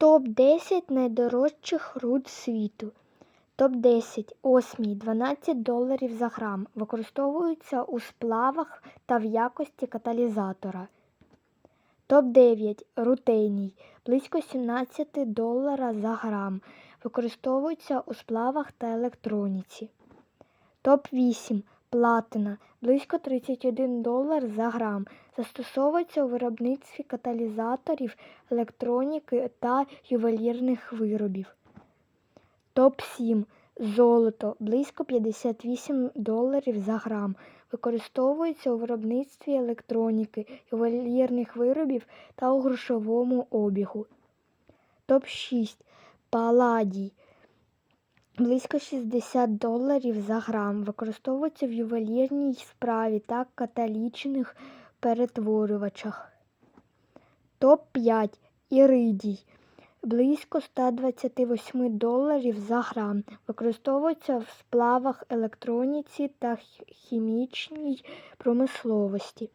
Топ-10 найдорожчих руд світу. Топ-10. Осмій 12 доларів за грам. Використовується у сплавах та в якості каталізатора. Топ-9. Рутеній. Близько 17 долара за грам. Використовується у сплавах та електроніці. Топ-8. Платина. Близько 31 долар за грам. Застосовується у виробництві каталізаторів, електроніки та ювелірних виробів. Топ-7. Золото. Близько 58 доларів за грам. Використовується у виробництві електроніки, ювелірних виробів та у грошовому обігу. Топ-6. Паладій. Близько 60 доларів за грам. Використовується в ювелірній справі та каталічних перетворювачах. Топ-5. Іридій. Близько 128 доларів за грам. Використовується в сплавах електроніці та хімічній промисловості.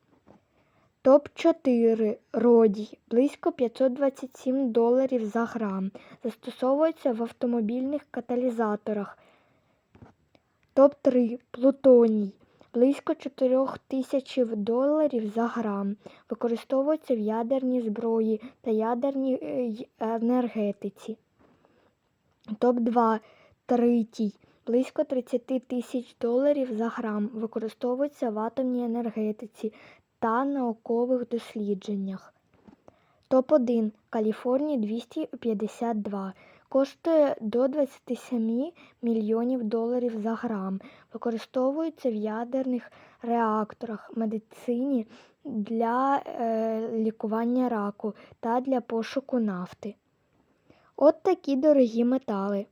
Топ-4. Родій. Близько 527 доларів за грам. Застосовується в автомобільних каталізаторах. Топ-3. Плутоній. Близько 4 тисяч доларів за грам. Використовується в ядерній зброї та ядерній е, енергетиці. Топ-2. Тритій. Близько 30 тисяч доларів за грам. Використовується в атомній енергетиці та наукових дослідженнях. Топ-1. Каліфорнія 252. Коштує до 27 мільйонів доларів за грам. Використовується в ядерних реакторах, медицині для е, лікування раку та для пошуку нафти. От такі дорогі метали.